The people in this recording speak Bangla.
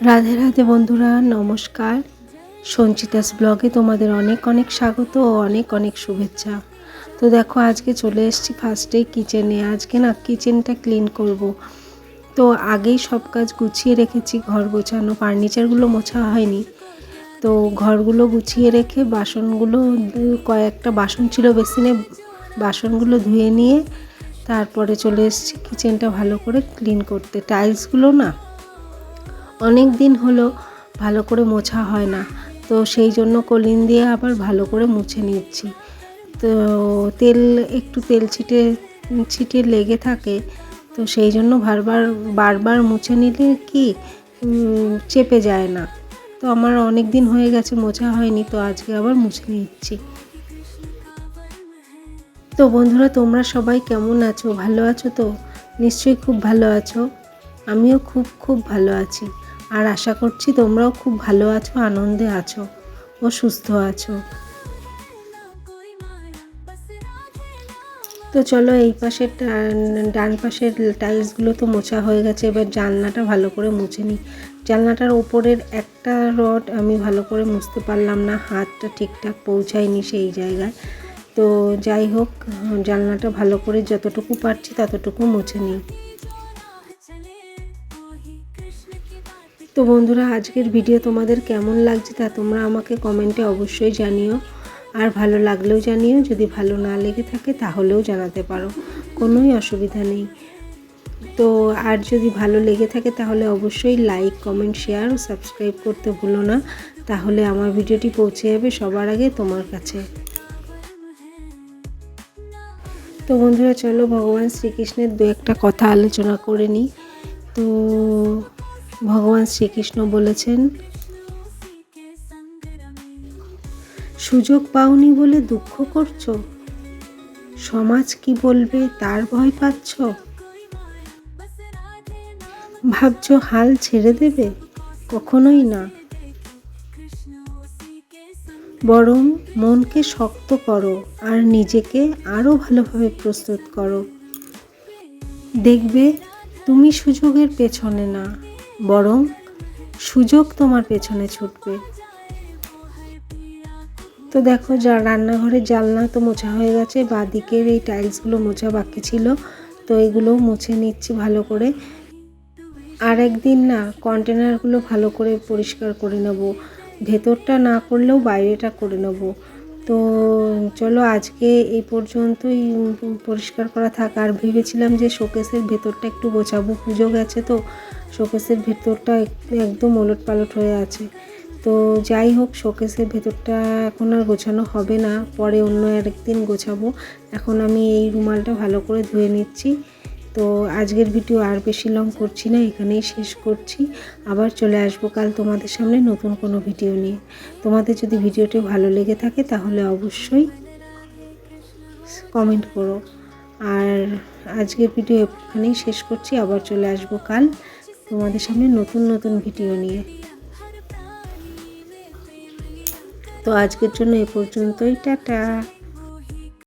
রাধে রাধে বন্ধুরা, নমস্কার। সঞ্চিতাস ব্লগে তোমাদের অনেক অনেক স্বাগত ও অনেক অনেক শুভেচ্ছা। তো দেখো, আজকে চলে এসেছি ফার্স্টেই কিচেনে আজকে না কিচেনটা ক্লিন করব। তো আগেই সব কাজ গুছিয়ে রেখেছি, ঘর গোছানো। ফার্নিচারগুলো মোছা হয়নি। তো ঘরগুলো গুছিয়ে রেখে বাসনগুলো, কয়েকটা বাসন ছিল বেসিনে, বাসনগুলো ধুয়ে নিয়ে তারপরে চলে এসেছি কিচেনটা ভালো করে ক্লিন করতে। টাইলসগুলো না অনেক দিন হলো ভালো করে মোছা হয় না। তো সেই জন্য কলিন দিয়ে আবার ভালো করে মুছে নিচ্ছি। তো তেল, একটু তেল ছিটে ছিটে লেগে থাকে, তো সেই জন্য বারবার বারবার মুছে নিলে কি চেপে যায় না। তো আমার অনেক দিন হয়ে গেছে মোছা হয়নি, তো আজকে আবার মুছে নিচ্ছি। তো বন্ধুরা, তোমরা সবাই কেমন আছো? ভালো আছো তো? নিশ্চয়ই খুব ভালো আছো। আমিও খুব খুব ভালো আছি। আর আশা করছি তোমরাও খুব ভালো আছো, আনন্দে আছো ও সুস্থ আছো। তো চলো এই পাশের ডান পাশের টাইলসগুলো তো মোছা হয়ে গেছে, এবার জানলাটা ভালো করে মুছে নিই। জানলাটার ওপরের একটা রড আমি ভালো করে মুছতে পারলাম না, হাতটা ঠিকঠাক পৌঁছায়নি সেই জায়গায়। তো যাই হোক, জানলাটা ভালো করে যতটুকু পারছি ততটুকু মুছে নিই। তো বন্ধুরা, আজকের ভিডিও তোমাদের কেমন লাগছে তা তোমরা আমাকে কমেন্টে অবশ্যই জানিও। আর ভালো লাগলেও জানিও, যদি ভালো না লেগে থাকে তাহলেও জানাতে পারো। কোনোই অসুবিধা নেই। তো আর যদি ভালো লেগে থাকে তাহলে অবশ্যই লাইক কমেন্ট শেয়ার ও সাবস্ক্রাইব করতে ভুলো না। তাহলে আমার ভিডিওটি পৌঁছে যাবে সবার আগে তোমার কাছে। তো বন্ধুরা, চলো ভগবান শ্রীকৃষ্ণের দু একটা কথা আলোচনা করে নিই। তো ভগবান শ্রীকৃষ্ণ বলেছেন, সুযোগ পাওনি বলে দুঃখ করছ? সমাজ কি বলবে, তার ভয় পাচ্ছ? ভাবছ হাল ছেড়ে দেবে? কখনোই না। বরং মনকে শক্ত করো আর নিজেকে আরও ভালোভাবে প্রস্তুত করো। দেখবে তুমি সুযোগের পেছনে না। বরং সুযোগ তোমার পেছনে ছুটবে। তো দেখো, যা রান্নাঘরের জালনা তো মোছা হয়ে গেছে, বাদিকের এই টাইলসগুলো মোছা বাকি ছিল, তো এগুলোও মুছে নিচ্ছি ভালো করে। আর একদিন না, কন্টেনারগুলো ভালো করে পরিষ্কার করে নেব, ভেতরটা না করলেও বাইরেটা করে নেব। তো চলো, আজকে এই পর্যন্তই পরিষ্কার করা থাক। আর ভেবেছিলাম যে শোকেসের ভেতরটা একটু গোছাবো, পুজো গেছে তো শোকেসের ভেতরটা একদম ওলট পালট হয়ে আছে। তো যাই হোক, শোকেসের ভেতরটা এখন আর গোছানো হবে না। পরে অন্য আরেকদিন গোছাবো। এখন আমি এই রুমালটা ভালো করে ধুয়ে নিচ্ছি। তো আজকের ভিডিও আর বেশি লং করছি না, এখানেই শেষ করছি। আবার চলে আসব কাল তোমাদের সামনে নতুন কোনো ভিডিও নিয়ে। তোমাদের যদি ভিডিওটি ভালো লেগে থাকে, তাহলে অবশ্যই কমেন্ট করো। আর আজকের ভিডিও এখানেই শেষ করছি। আবার চলে আসব কাল। তোমাদের সামনে নতুন নতুন ভিডিও নিয়ে। তো আজকের জন্য এ পর্যন্তই টাটা।